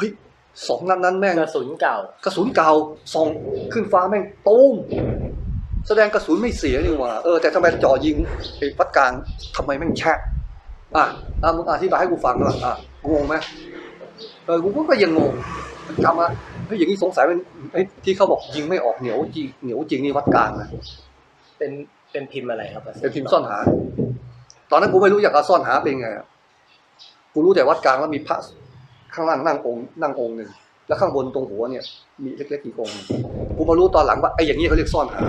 ฮ้ยสองนัดนั้นแม่งกระสุนเก่ากระสุนเก่าส่องขึ้นฟ้าแม่งตุ้มแสดงกระสุนไม่เสียนี่หว่าเออแต่ทำไมจ่อยิงไอ้วัดกลางทำไมแม่งแช่อะอะมึงอธิบายให้กูฟังหน่อยอะงงไหมเออกูก็ยังงงจำอะเฮ้ยอย่างนี้สงสัยเป็นไอ้ที่เขาบอกยิงไม่ออกเหนียวจริงเหนียวจริงนี่วัดกลางนะเป็นเป็นพิมพ์อะไรครับเป็นพิมพ์ซ่อนหา ตอนนั้นกูไม่รู้อยากจะซ่อนหาเป็นไงอะกูรู้แต่วัดกลางแล้วมีพระ ข้างล่างนั่งองค์นั่งองค์หนึ่งแล้วข้างบนตรงหัวเนี่ย มีเล็กๆอีกองค์หนึ่งกูมารู้ตอนหลังว่าไอ้อย่างนี้เขาเรียกซ่อนหา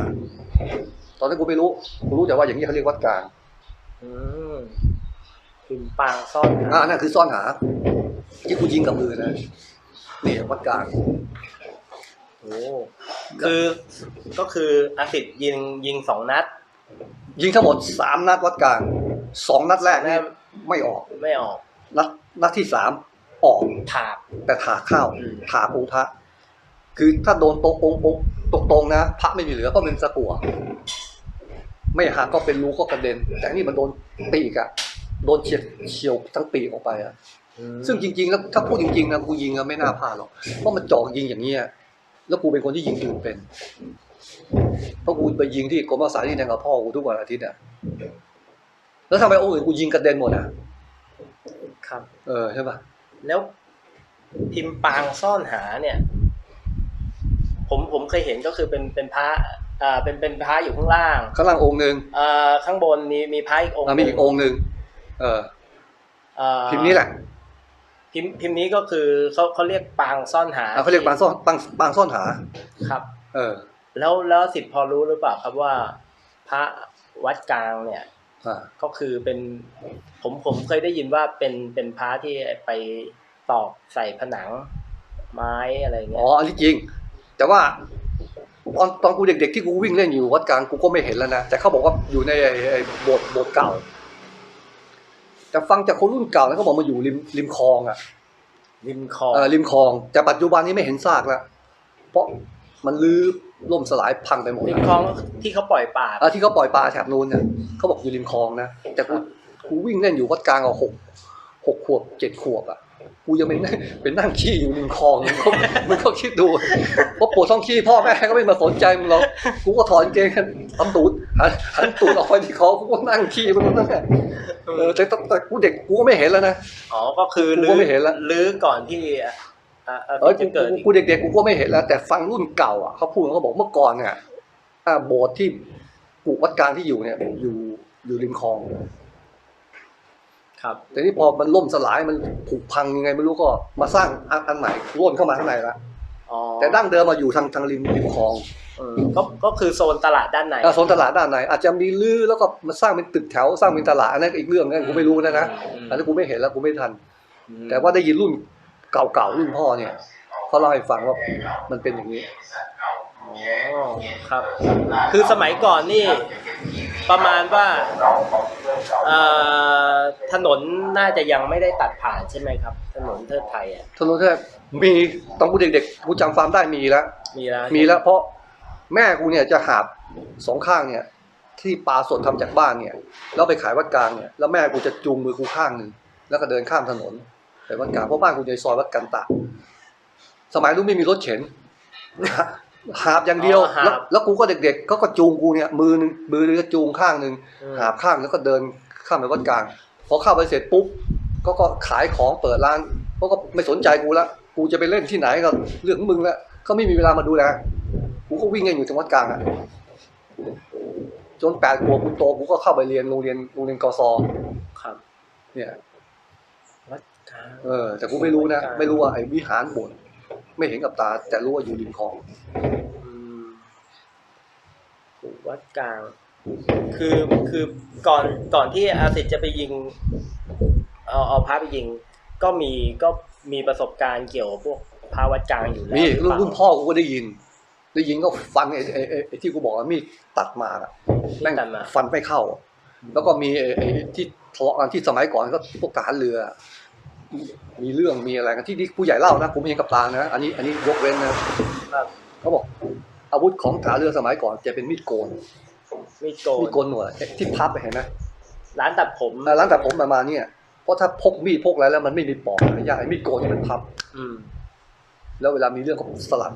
ตอนนั้นกูไม่รู้กูรู้แต่ว่าอย่างนี้เขาเรียกวัดกลางอืมพิมพ์ปางซ่อนหาอ่านั่นคือซ่อนหา ที่กูยิงกับมือนะนี่วัดกลางโอ้คือก็คืออาสิทธิ์ยิงยิงสองนัด ยิงทั้งหมดสามนัดวัดกลางสองนัดแรกเนี่ยไม่ออกไม่ออกนัดนัดที่สาม ออกถากแต่ถากเข้าอืมถากองค์พระคือถ้าโดนตรงองค์องค์ตรงตรงๆนะพระไม่มีเหลือก็เป็นสะกัวไม่หักก็เป็นรูก็กระเด็น แต่นี่มันโดนปีกอะโดนเฉียดเฉียวทั้งปีกออกไปอะอืมซึ่งจริง ๆ แล้วถ้าพูดจริงๆนะกูยิงอะไม่น่าพลาดหรอกเพราะมันจ่อยิงอย่างเงี้ยแล้วกูเป็นคนที่ยิงปืนเป็นเพราะกูไปยิงที่กรมรักษาที่แดงกับพ่อกูทุกวันอาทิตย์อะแล้วทำไมองค์อื่นกูยิงกระเด็นหมดอะครับ เออใช่ปะ แล้วพิมพ์ปางซ่อนหาเนี่ย ผมผมเคยเห็นก็คือเป็นเป็นพระอ่าเป็นเป็นพระอยู่ข้างล่างข้างล่างองค์หนึ่งอ่าข้างบนมีมีพระอีกองค์อะมีอีกองค์หนึ่งเอออ่าพิมพ์นี้แหละพิมพ์พิมพ์นี้ก็คือเขาเขาเรียกปางซ่อนหาอะเขาเรียกปางซ่อนปางปางซ่อนหาครับ เออ แล้วแล้วสิทธิ์พอรู้หรือเปล่าครับว่า พระวัดกลางเนี่ยอ่า ก็คือเป็นผมผมเคยได้ยินว่าเป็นเป็นพระที่ไปตอกใส่ผนังไม้อะไรอ๋เงี้อยอันนี้จริง แต่ว่าตอนตอนกูเด็กๆที่กูวิ่งเล่นอยู่วัดกลางกูก็ไม่เห็นแล้วนะแต่เขาบอกว่าอยู่ในไอ้ไอ้โบสถ์โบสถ์เก่า แต่ฟังจากคนรุ่นเก่าแล้วเขาบอกมาอยู่ริมริมคลองอะ ริมคลองเออริมคลองแต่ปัจจุบันนี้ไม่เห็นซากแล้วเพราะมันลื้อ ล่มสลายพังไปหมดริแล้มวคลองที่เขาปล่อยปลาอะที่เขาปล่อยปลาแถบนู้นเนี่ยเขาบอกอยู่ริมคลองนะแต่กูกูวิ่งเล่นอยู่วัดกลางอะหกหกขวบเจ็ดขวบอะกูยังเป็นเป็นนั่งขี้อยู่ริมคลองมึงก็มึงก็คิดดูว่าปวดท้องขี้พ่อแม่ก็ไม่มาสนใจมึงหรอกกูก็ถอนเกงทำตูดหันหันตูดออกไปที่คอกูก็นั่งขี้มันนั่นแหละเออแต่แต่แต่กูเด็กกูก็ไม่เห็นแล้วนะอ๋อก็คือกูลื้ก็อไม่เห็นละลื้อก่อนที่อะอะอะ เออที่กูจะเกิดอีกกูเด็กๆกูก็ไม่เห็นแล้ว แต่ฟังรุ่นเก่าอะเขาพูดเขาบอกเมื่อก่อนเนี่ยอ่าโบสถ์ที่ปลูกวัดกลางที่อยู่เนี่ย อยู่อยู่ริมคลอง ครับ แต่นี่พอมันล่มสลายมันผุพังยังไงไม่รู้ก็มาสร้างอันอันใหม่ร่นเข้ามาข้างในละอ๋อแต่ดั้งเดิมมาอยู่ทางทางริมริมคลองเออก็ก็คือโซนตลาดด้านในอ่าโซนตลาดด้านใน อาจจะมีลื้อแล้วก็มาสร้างเป็นตึกแถวสร้างเป็นตลาดอันนั้นก็อีกเรื่องนึงกูไม่รู้นะนะอืมอันนั้นกูไม่เห็นแล้วกูไม่ทันอืมแต่ว่าได้ยินรุ่น เก่าๆรุ่นพ่อเนี่ยเขาเล่าให้ฟังว่ามันเป็นอย่างนี้อ๋อครับ คือสมัยก่อนนี่ประมาณว่าเอ่อถนนน่าจะยังไม่ได้ตัดผ่านใช่ไหมครับ ถนนเทิดไทยอะถนนแทบมีตอนกูเด็กๆกูจำความได้มีแล้วมีแล้วมีแล้วเพราะแม่กูเนี่ยจะหาบสองข้างเนี่ย ที่ปลาสดทำจากบ้านเนี่ยแล้วไปขายวัดกลางเนี่ยแล้วแม่กูจะจูงมือกูข้างหนึ่งแล้วก็เดินข้ามถนน ไปวัดกลางเพราะบ้านกูอยู่ในซอยวัดกันตะ สมัยนู้นไม่มีรถเข็นหาบอย่างเดียว แล้วแล้วกูก็เด็กๆเขาก็จูงกูเนี่ยมือหนึงมือหนึงก็จูงข้างหนึ่งอืมหาบข้างแล้วก็เดินข้ามไปวัดกลางพอเข้าไปเสร็จปุ๊บก็ก็ขายของเปิดร้านเขาก็ไม่สนใจกูละกูจะไปเล่นที่ไหนก็เรื่องของมึงละเขาไม่มีเวลามาดูแลกูก็วิ่งเล่นอยู่จังหวัดกลางอะจนแปดขวบกูโตกูก็เข้าไปเรียนโรงเรียนโรงเรียนกศครับ เนี่ยวัดกลาง เออ แต่กูไม่รู้นะ ไม่รู้ว่าไอ้วิหารโบสถ์ไม่เห็นกับตา แต่รู้ว่าอยู่ริมคลองอืมวัดกลาง คือคือก่อนก่อนที่อาสิทธิ์จะไปยิง เอาเอาพระไปยิง ก็มีก็มีประสบการณ์เกี่ยวกับพวกพระวัดกลางอยู่แล้วนี่หรือรุ่นเปล่ารุ่นพ่อกูก็ได้ยินได้ยินก็ฟันไอ้ไอ้ไอ้ไอ้ที่กูบอกว่ามีดตัดมาอะแม่งตัดมาฟันไม่เข้า แล้วก็มีไอ้ไอ้ที่ทะเลาะกันที่สมัยก่อนก็พวกทหารเรือ มีเรื่องมีอะไรกันที่ที่ผู้ใหญ่เล่านะผมไม่เห็นกับตานะอันนี้อันนี้ยกเว้นนะครับเขาบอก อาวุธของทหารเรือสมัยก่อนจะเป็นมีดโกนมีดโกมีนดโกนหนวดที่พับไปเห็นไหมร้านตัดผมร้านแต่ผมประมาณเนี้ยเพราะถ้าพกมีดพกอะไรแล้วมันไม่มีปอกระยะไอ้มีดโกนนี่มันพับ อืม แล้วเวลามีเรื่องก็สลัด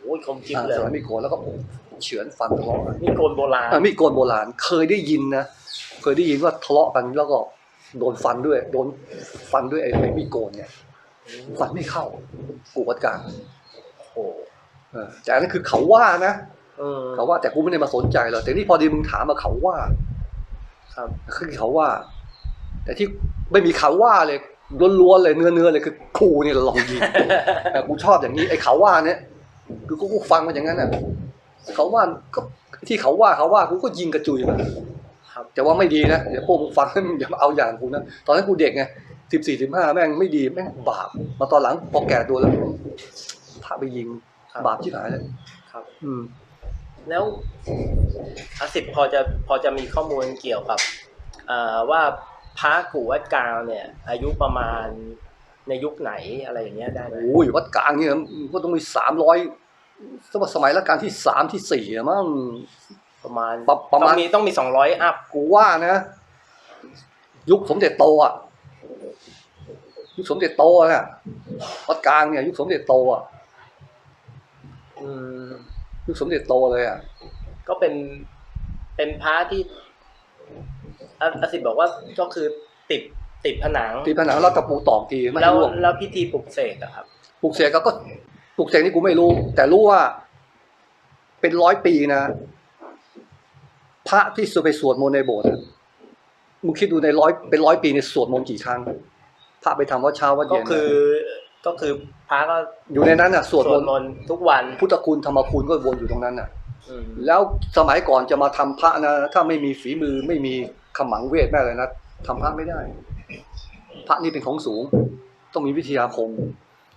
โอ้ยคมจิ๊บอ่าเลยสลัดมีดโกนแล้วก็เฉือนฟันทะเลาะกันนี่โกนโบราณอ่ามีดโกนโบราณ เคยได้ยินนะเคยได้ยินว่าทะเลาะกันแล้วก็ โดนฟันด้วย โดนฟันด้วยไอ้ไอ้มีดโกนเนี่ยฟันไม่เข้ากูวัดกลางโอ้โหเออแต่อันนั้นคือเขาว่านะเออเขาว่าแต่กูไม่ได้มาสนใจหรอกแต่นี่พอดีมึงถามมาเขาว่า ครับคือเขาว่า แต่ที่ไม่มีเขาว่าเลยล้วนๆเลยเนื้อเนื้อๆเลยคือกูเนี่ยลองยิงแต่กูชอบอย่างนี้ไอ้เขาว่าเนี่ยคือกูกูฟังมาอย่างนั้นน่ะเขาว่าก็ที่เขาว่าเขาว่ากูก็ยิงกระจุยมาครับ แต่ว่าไม่ดีนะเดี๋ยวพวกมึงฟังอย่ามาเอาอย่างกูนะตอนนั้นกูเด็กไงสิบสี่สิบห้าแม่งไม่ดีแม่งบาปมาตอนหลังพอแก่ตัวแล้วพาไปยิงครับบาปที่ไหนเลยครับ อืม แล้วอาสิบพอจะพอจะมีข้อมูลเกี่ยวกับเอ่อว่าพระกูวัดกลางเนี่ย อายุประมาณในยุคไหนอะไรอย่างเงี้ยได้ไหมโอ้ยวัดกลางเนี่ยมันก็ต้องมีสามร้อยสมัยรัชกาลที่สามที่สี่อะมั้ง ประมาณประประมาณต้องมีต้องมีสองร้อยอัพกูว่านะ ยุคสมเด็จโตอะยุคสมเด็จโตน่ะวัดกลางเนี่ย ยุคสมเด็จโตอะอืมยุคสมเด็จโตเลยอะก็เป็นเป็นพระที่อาอาสิบบอกว่าก็คือติดติดผนังตีผนังแล้วตะปูตอกทีไม่แล้วให้ร่วงแล้วพิธีปลุกเสกอะครับปลูกเสกก็ปลูกเสกนี่กูไม่รู้ แต่รู้ว่า เป็นร้อยปีนะ พระที่ไปสวดมนต์ในโบสถ์อะมึงคิดดูในร้อยเป็นร้อยปีในยสวดมนต์กี่ครั้ง พระไปทำวัดเช้าวัดก็เย็นคือก็คือพระก็อยู่ในนั้นน่ะสวดสมวดนต์มนต์ทุกวัน พุทธคุณธรรมคุณก็วนอยู่ตรงนั้นน่ะอืมแล้วสมัยก่อนจะมาทำพระนะถ้าไม่มีฝีมือไม่มีขมังเวทแม่อะไรนะทำพระไม่ได้ พระนี่เป็นของสูง ต้องมีวิทยาคม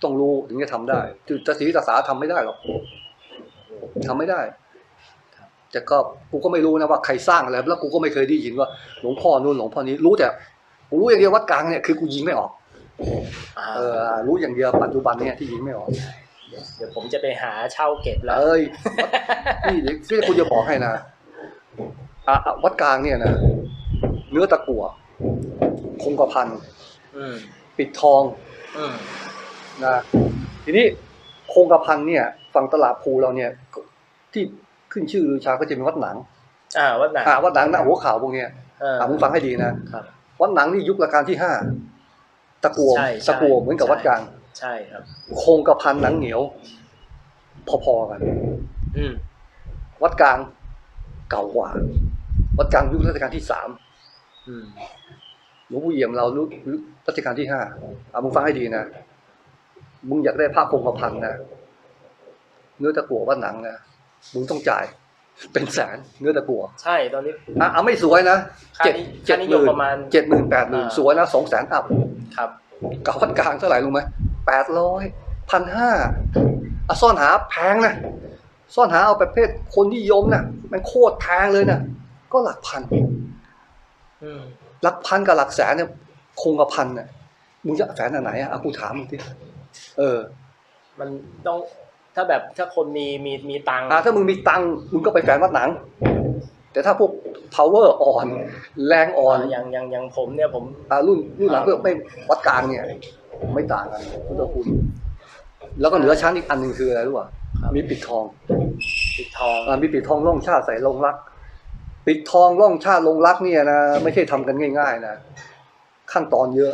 ต้องรู้ถึงจะทำได้จุดศีรษาทำไม่ได้หรอกทำไม่ได้ แต่ก็กูก็ไม่รู้นะว่าใครสร้างอะไรแล้วกูก็ไม่เคยได้ยินว่าหลวงพ่อนู่นหลวงพ่อนี้รู้แต่กูรู้อย่างเดียววัดกลางเนี่ยคือกูยิงไม่ออกอ่าเออรู้อย่างเดียวปัจจุบันเนี่ยที่ยิงไม่ออกเดี๋ยวผมจะไปหาเช่าเก็บแล้วเอ้ยนี่เดี๋ยวที่คุณจะบอกให้นะอะอะวัดกลางเนี่ยนะเนื้อตะกั่วคงกระพันอืมปิดทองอืมนะทีนี้คงกระพันเนี่ย ฝั่งตลาดภูเราเนี่ยที่ ขึ้นชื่อลือชาก็จะเป็นวัดหนังอ่าวัดไหนอ่าวัดหนังหน้าหัวข่าวพวกเนี้ยเอออ่าผมฟังให้ดีนะครับวัดหนังนี่ยุครัชกาลที่ห้าตะกัวใช่ใช่ตะกัวเหมือนกับใช่วัดกลางใช่ครับคงกระพันหนังเหนียว พอๆกัน อืมวัดกลางเก่ากว่า วัดกลางยุครัชกาลที่สามอืมหลวงปู่เอี่ยมเรารู้รัชกาลที่ห้าอะมึงฟังให้ดีนะ มึงอยากได้ภาพคงกระพันนะเนื้อตะกั่ววัดหนังนะ มึงต้องจ่าย เป็นแสนเนื้อตะกั่วใช่ตอนนี้ อะเอาไม่สวยนะค่าเจ็ดนิเจ็ดค่านิหยมมื่นประมาณ เจ็ดหมื่นแปดหมื่นอ่า สวยนะสองแสนอัพครับกับวัดกลางเท่าไหร่รู้ไหมแปดร้อยพันห้าอะซ่อนหาแพงนะซ่อนหาเอาประเภทคนนิยมนะมันโคตรแพงเลยนะก็หลักพัน อืมหลักพันกับหลักแสนเนี่ยคงกับพันน่ะมึงจะแสนอันไหนอะเอากูถามมึงดิเออ มันต้อง ถ้าแบบถ้าคนมีมีมีตังค์อ่าถ้ามึงมีตังค์มึงก็ไปแฝนวัดหนัง แต่ถ้าพวก power อ่อน แรงอ่อนอ่าอย่างอย่างอย่างผมเนี่ยผม อ่ารุ่นรุ่นหลังเพื่อไม่วัดกลางเนี่ย ไม่ต่างกันพุทธคุณ แล้วก็เหนือชั้นอีกอันหนึ่งคืออะไรรู้ป่ะครับมีปิดทอง ปิดทองอ่ามีปิดทองล่องชาติใส่ลงรัก ปิดทองล่องชาติลงรักเนี่ยนะไม่ใช่ทำกันง่าย ๆ นะขั้นตอนเยอะ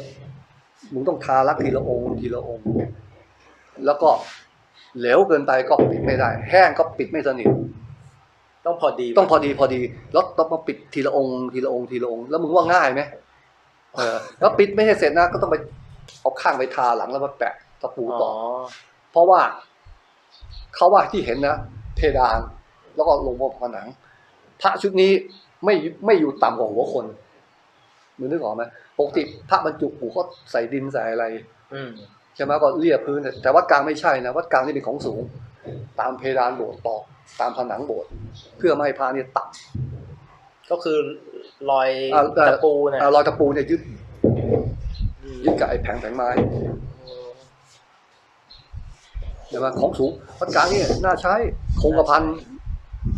มึงต้องทารักทีละองค์ทีละองค์ แล้วก็ เหลวเกินไปก็ปิดไม่ได้ แห้งก็ปิดไม่สนิทต้องพอดีต้องพอดีพอดีแล้วต้องมาปิดทีละองค์ทีละองค์ทีละองค์แล้วมึงว่าง่ายไหมเออแล้วปิดไม่ใช่เสร็จนะ ก็ต้องไปเอาข้างไปทาหลังแล้วมาแปะตะปูอ๋ต่ออเพราะว่าเขาว่าที่เห็นนะเพดาน แล้วก็ลงบนผนัง พระชุดนี้ไม่ไม่อยู่ต่ำกว่าหัวคนมึงนึกออกไหมปกติพระบรรจุปู่เขาใส่ดินใส่อะไร อืม ใช่ไหมก็เรียบพื้น แต่วัดกลางไม่ใช่นะวัดกลางนี่เป็นของสูง ตามเพดานโบสถ์ตอกตามผนังโบสถ์เพื่อไม่ให้พระเนี่ยต่ำก็คือรอยอ่าเอ่อตะปูเนี่ยอ่ารอยตะปูเนี่ยยึดอืมยึดกับไอ้แผงแผงไม้ใช่ไหมของสูงวัดกลางเนี่ยน่าใช้คงกระพัน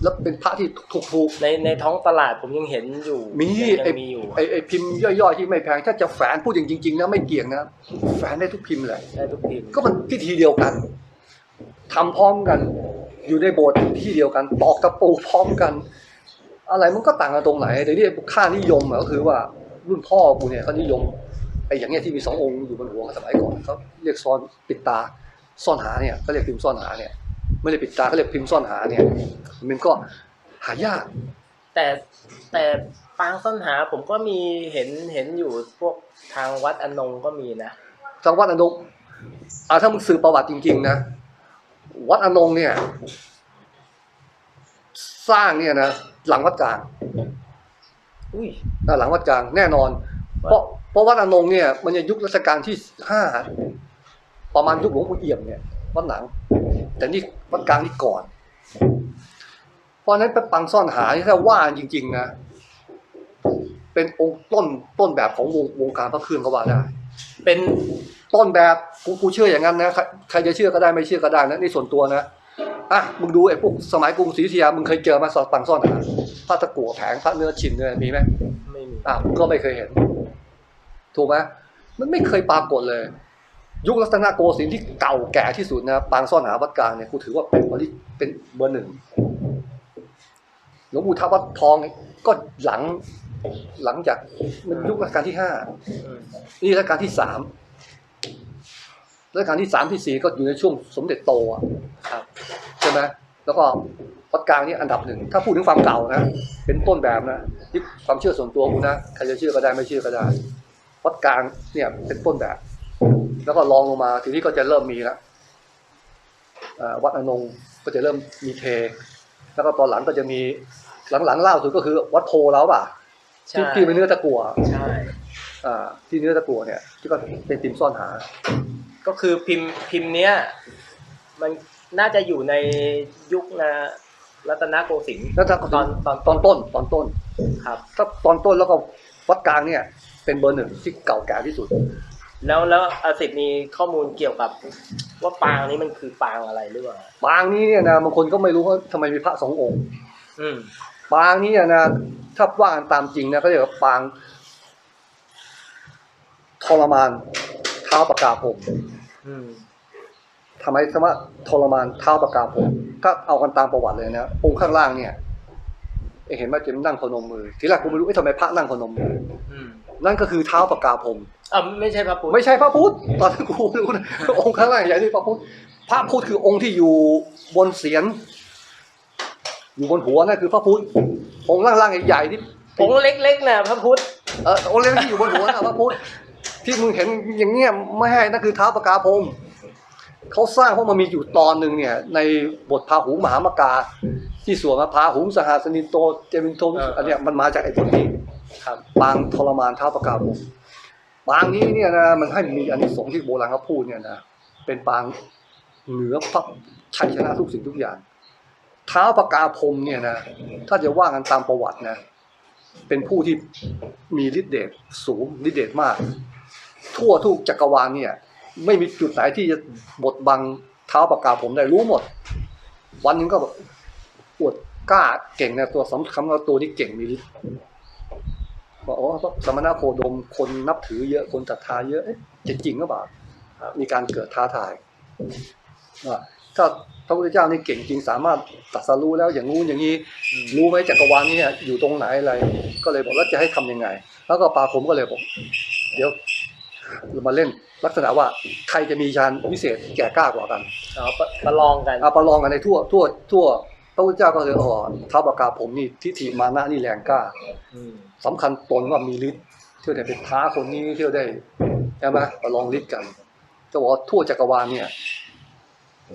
แล้วเป็นพระที่ถูกถูกในในท้องตลาดผมยังเห็นอยู่มียังไอ้มีอยู่ไอ้ไอ้พิมพ์ย่อยๆที่ไม่แพง ถ้าจะแฝนพูดจริงๆนะไม่เกี่ยงนะแฝนได้ทุกพิมพ์เลยได้ทุกพิมพ์ก็มันพิธีเดียวกันทำพร้อมกัน อยู่ในโบสถ์ที่เดียวกันตอกตะปูพร้อมกัน อะไรมันก็ต่างกันตรงไหนแต่ที่ค่านิยมอะก็คือว่ารุ่นพ่อกูเนี่ยเขานิยมไอ้อย่างเงี้ยที่มีสององค์อยู่บนหัวสมัยก่อนเขาเรียกซ่อนปิดตาซ่อนหาเนี่ยเขาเรียกพิมพ์ซ่อนหาเนี่ย ไม่ได้ปิดตาเขาเรียกพิมพ์ซ่อนหาเนี่ย มันก็หายาก แต่แต่ปางซ่อนหาผมก็มีเห็นเห็นอยู่พวกทางวัดอนงก็มีนะทางวัดอนงอ่าถ้ามึงสืบประวัติจริง ๆ นะ วัดอนงเนี่ย สร้างเนี่ยนะหลังวัดกลางอุ้ยอ่าหลังวัดกลางแน่นอน เพราะเพราะวัดอนงเนี่ยมันจะยุครัชกาลที่ห้าประมาณยุคหลวงปู่เอี่ยมเนี่ยวัดหลัง แต่นี่ วัดกลางนี่ก่อน เพราะฉะนั้นเป็นปังซ่อนหาที่ถ้าว่าจริง ๆ นะ เป็นองค์ต้นต้นแบบของวงวงการพระเครื่องก็ว่าได้ เป็นต้นแบบกูกูเชื่ออย่างนั้นนะใครใครจะเชื่อก็ได้ไม่เชื่อก็ได้นะนี่ส่วนตัวนะอะมึงดูไอ้พวกสมัยกรุงศรีอยุธยามึงเคยเจอมาสอดปังซ่อนหาพระตะกั่วแผงพระเนื้อชินเนี่ยมีไหมไม่มีอะมึงก็ไม่เคยเห็น ถูกไหมมันไม่เคยปรากฏเลย ยุครัตนโกสินทร์ที่เก่าแก่ที่สุดนะปางซ่อนหาวัดกลางเนี่ยกูถือว่าเป็นบริเป็นเบอร์หนึ่งหลวงปู่ทับวัดทองก็หลังหลังจากมันยุครัชกาลที่ห้าอืมนี่รัชกาลที่สามรัชกาลที่สามที่สี่ก็อยู่ในช่วงสมเด็จโตอะครับใช่ไหมแล้วก็วัดกลางนี่อันดับหนึ่งถ้าพูดถึงความเก่านะเป็นต้นแบบนะที่ความเชื่อส่วนตัวกูนะใครจะเชื่อก็ได้ไม่เชื่อก็ได้วัดกลางเนี่ยเป็นต้นแบบ แล้วก็ลองลงมา ทีนี้ก็จะเริ่มมีละอ่าวัดอนงก็จะเริ่มมีเท แล้วก็ตอนหลังก็จะมีหลังๆล่าสุดก็คือ วัดโพแล้วป่ะใช่ที่ที่เป็นเนื้อตะกั่วใช่อ่าที่เนื้อตะกั่วเนี่ยที่ก็เป็นติมซ่อนหา ก็คือพิมพ์พิมพ์เนี้ยมันน่าจะอยู่ในยุคนะรัตนโกสินทร์แล้วถ้าตอนตอนตอนต้นตอนต้นครับถ้าตอนต้นแล้วก็วัดกลางเนี่ย เป็นเบอร์หนึ่งที่เก่าแก่ที่สุด แล้วแล้วอาสิทธิ์มีข้อมูลเกี่ยวกับว่าปางนี้มันคือปางอะไรหรือเปล่าปางนี้เนี่ยนะบางคนก็ไม่รู้ว่าทำไมมีพระสององค์อืมปางนี้เนี่ยนะถ้าว่ากันตามจริงนะก็เรียกว่าปางทรมานเท้าปากกาผมอืมทำไมคำว่าทรมานเท้าปากกาผมถ้าเอากันตามประวัติเลยนะองค์ข้างล่างเนี่ยเอ้เห็นไหมเจมนั่งพนมมือ ทีแรกกูไม่รู้เอ๊ะทำไมพระนั่งพนมมืออืมนั่นก็คือเท้าปากกาผม อ่าไม่ใช่พระพุทธไม่ใช่พระพุทธตอนนั้นกูไม่รู้นะองค์ข้างล่างใหญ่ที่พระพุทธพระพุทธคือองค์ที่อยู่บนเสียนอยู่บนหัวนั่นคือพระพุทธองค์ล่างๆใหญ่ๆที่องค์เล็กๆนะพระพุทธเออองค์เล็กที่อยู่บนหัวน่ะพระพุทธที่มึงเห็นอย่างเงี้ยไม่ให้นั่นคือเท้าปากกาพรหมเขาสร้างเพราะมันมีอยู่ตอนหนึ่งเนี่ย ในบทพาหุงมหามกา ที่สวดมาพาหุงสหสนิโตเจมินโตอันเนี้ยมันมาจากไอ้บทนี้ครับปางทรมานเท้าปากกาพรหม ปางนี้เนี่ยนะมันให้มีอานิสงส์ที่โบราณเขาพูดเนี่ยนะเป็นปางเหนือพระชัยชนะทุกสิ่งทุกอย่าง เท้าปากกาพรมเนี่ยนะถ้าจะว่ากันตามประวัตินะเป็นผู้ที่มีฤทธิ์เดชสูงฤทธิ์เดชมาก ทั่วทุกจักรวาลเนี่ย ไม่มีจุดไหนที่จะบดบังเท้าปากกาผมได้รู้หมด วันนึงก็อวดกล้าเก่งนะตัวสำคัญว่าตัวที่เก่งมีฤทธิ์ บอกอ๋อสมณโคดมคนนับถือเยอะคนศรัทธาเยอะเอ๊ะจะจริงหรือเปล่ามีการเกิดท้าทายว่าถ้าพระพุทธเจ้านี่เก่งจริงสามารถตรัสรู้แล้วอย่างงู้นอย่างนี้รู้ไหมจักรวาลเนี้อยู่ตรงไหนอะไร ก็เลยบอกแล้วจะให้ทำยังไง แล้วก็ปาผมก็เลยบอกเดี๋ยวเรามาเล่นลักษณะว่าใครจะมีฌานวิเศษแก่กล้ากว่ากันอ๋อประประลองกันเอาประลองกันในทั่วทั่วทั่วพระพุทธเจ้าก็เลยอ๋อท้าวปากกาผมนี่ทิฏฐิมานะนี่แรงกล้าอืม สำคัญตนว่ามีฤทธิ์เที่ยวได้เป็นท้าคนนี้เที่ยวได้ใช่ไหมประลองฤทธิ์กันจะบอกว่าทั่วจักรวาลเนี่ย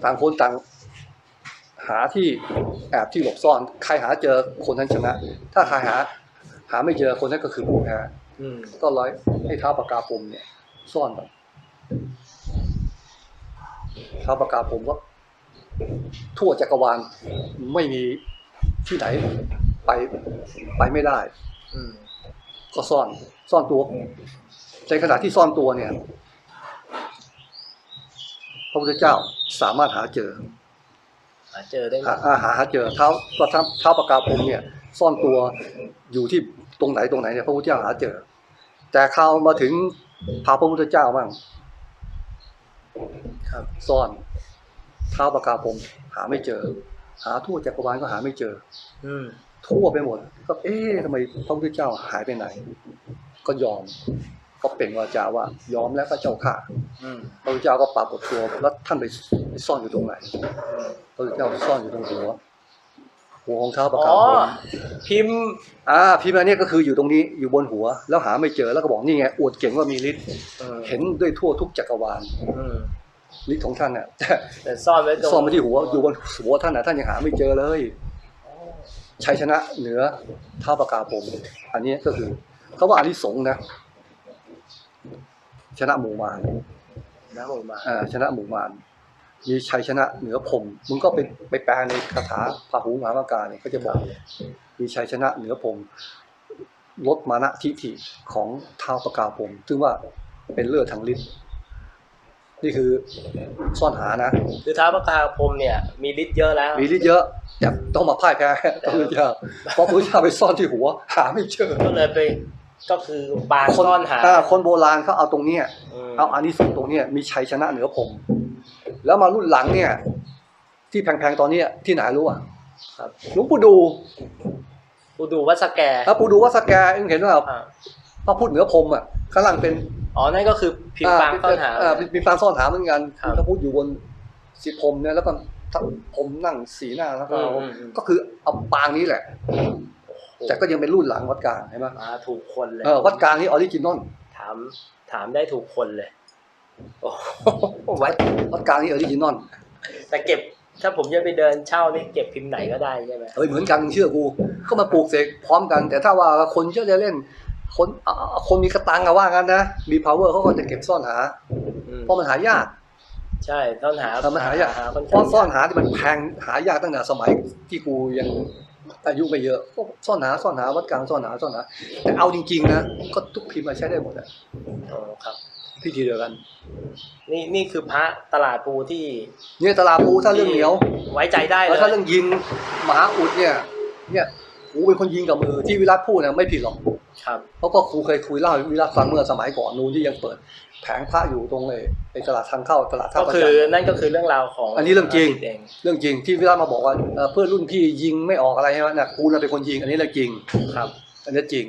ต่างคนต่างหาที่แอบที่หลบซ่อน ใครหาเจอคนนั้นชนะ ถ้าใครหา หาไม่เจอคนนั้นก็คือผู้แพ้ก็ร้อยให้ท้าปากกาผมเนี่ย ซ่อนแบบท้าปากกาผมก็ทั่วจักรวาลไม่มีที่ไหนไปไปไม่ได้ ก็ซ่อน ซ่อนตัวในขณะที่ซ่อนตัวเนี่ย พระพุทธเจ้าสามารถหาเจอ หาเจอได้ไหมหาอาหาหาเจอเท้าก็เท้าเท้าปากกาผมเนี่ย ซ่อนตัวอยู่ที่ตรงไหนตรงไหนเนี่ยพระพุทธเจ้าหาเจอ แต่คราวมาถึงพาพระพุทธเจ้าบ้างครับซ่อนเท้าปากกาผมหาไม่เจอ หาทั่วจักรวาลก็หาไม่เจอ อืม ทั่วไปหมด ก็เอ๊ะทำไมพระพุทธเจ้าหายไปไหน ก็ยอมก็เป็นวาจาว่ายอมแล้วก็เจ้าข้าอืมพระพุทธเจ้าก็ปรากฏตัวแล้วท่านไปซ่อนอยู่ตรงไหนอืมพระพุทธเจ้าซ่อนอยู่ตรงหัวหัวของเท้าปากาอ๋อกผมพิมพ์อ่าพิมพ์อันนี้ก็คืออยู่ตรงนี้อยู่บนหัว แล้วหาไม่เจอแล้วก็บอกนี่ไงอวดเก่งว่ามีฤทธิ์อืมเห็นด้วยทั่วทุกจักรวาลอืมฤทธิ์ของท่านน่ะแต่แต่ซ่อนไว้ตรงซ่อนไว้ที่หัวอยู่บนหัวท่านน่ะท่านยังหาไม่เจอเลย ชัยชนะเหนือเท้าปากกาผม อันนี้ก็คือเขาว่าอานิสงส์นะ ชนะหมู่มารนะผมมาอ่าชนะหมู่มารมีชัยชนะเหนือพรหมมึงก็ไปไปแปลในคาถาพาหุงหามากาเนี่ยก็จะบอกเลยมีชัยชนะเหนือพรหมลดมานะทิฐิของเท้าปากกาพรหมซึ่งว่าเป็นเลือดทางลิ้นนี่คือซ่อนหานะ คือท้าวพระคาพรหมเนี่ย มีฤทธิ์เยอะแล้ว มีฤทธิ์เยอะ แต่ต้องมาพ่ายแพ้พระพุทธเจ้าเพราะพระพุทธเจ้าไปซ่อนที่หัว หาไม่เจอก็เลยไปก็คือปางคนซ่อนหาอ่าคนโบราณเขาเอาตรงเนี้ยมเอาอานิสงส์ตรงเนี้ยมีชัยชนะเหนือผม แล้วมารุ่นหลังเนี่ย ที่แพงๆตอนเนี้ยที่ไหนรู้อะครับหลวงปู่ดูกูดูวัดสแกถ้าปู่ดูว่าสแกเองเห็นว่าอ่าพระพุทธเหนือพรหมอะข้างหลังเป็นอ๋อนั่นก็คือพิมพ์ปางซ่อนหาอ่ามีปางซ่อนหาเหมือนกันครับพระพุทธอยู่บนสีพรหมเนี่ยแล้วก็ พรหมนั่งสีหน้าแล้วก็เอาอืมอืม ก็คือเอาปางนี้แหละ แต่ก็ยังเป็นรุ่นหลังวัดกลางใช่ไหมมาถูกคนเลย เออวัดกลางนี่ออริจินอลถามถามได้ถูกคนเลย โอ้โหวัดวัดกลางนี่ออริจินอลแต่เก็บ ถ้าผมจะไปเดินเช่านี่เก็บพิมพ์ไหนก็ได้ใช่ไหมเฮ้ยเหมือนกันเชื่อกูเข้ามาปลูกเสกพร้อมกัน แต่ถ้าว่าคนเชื่อจะเล่น คนอ่าคนมีกระตังอะว่างั้นนะมี power เขาก็จะเก็บซ่อนหา อืมเพราะมันหายาก ใช่ซ่อนหาเออมันหายากหค่อนเพข้างราะซ่อนหาที่มันแพงหายากตั้งแต่สมัยที่กูยังอายุไม่เยอะพวกซ่อนหาซ่อนหาวัดกลางซ่อนหาซ่อนหาแต่เอาจริง ๆ นะก็ทุกพิมพ์มาใช้ได้หมดอะอ๋อครับพิธีเดียวกัน นี่นี่คือพระตลาดปูที่เนี่ยตลาดปูถ้าเรื่องเหนียว ไว้ใจได้เลแล้วยถ้าเรื่องยิงมหาอุดเนี่ย เนี่ยกูเป็นคนยิงกับมือที่วิรัตพูดเนี่ยไม่ผิดหรอก ครับเพราะก็ครูเคยคุยเล่าให้วิรัตฟังเมื่อสมัยก่อนนู้นที่ยังเปิด แผงพระอยู่ตรงไอ้ไอ้ตลาดทางเข้าตลาดท่าก็ประคืจัอนทร์นั่นก็คือเรื่องราวของ อันนี้เรื่องจริงเองเรื่องจริงที่วิรัตมาบอกว่าเอ่อเพื่อนรุ่นพี่ยิงไม่ออกอะไรใช่ไหมเนี่ยกูน่ะเป็นคนยิง อันนี้เรื่องจริงครับ อันนี้จริง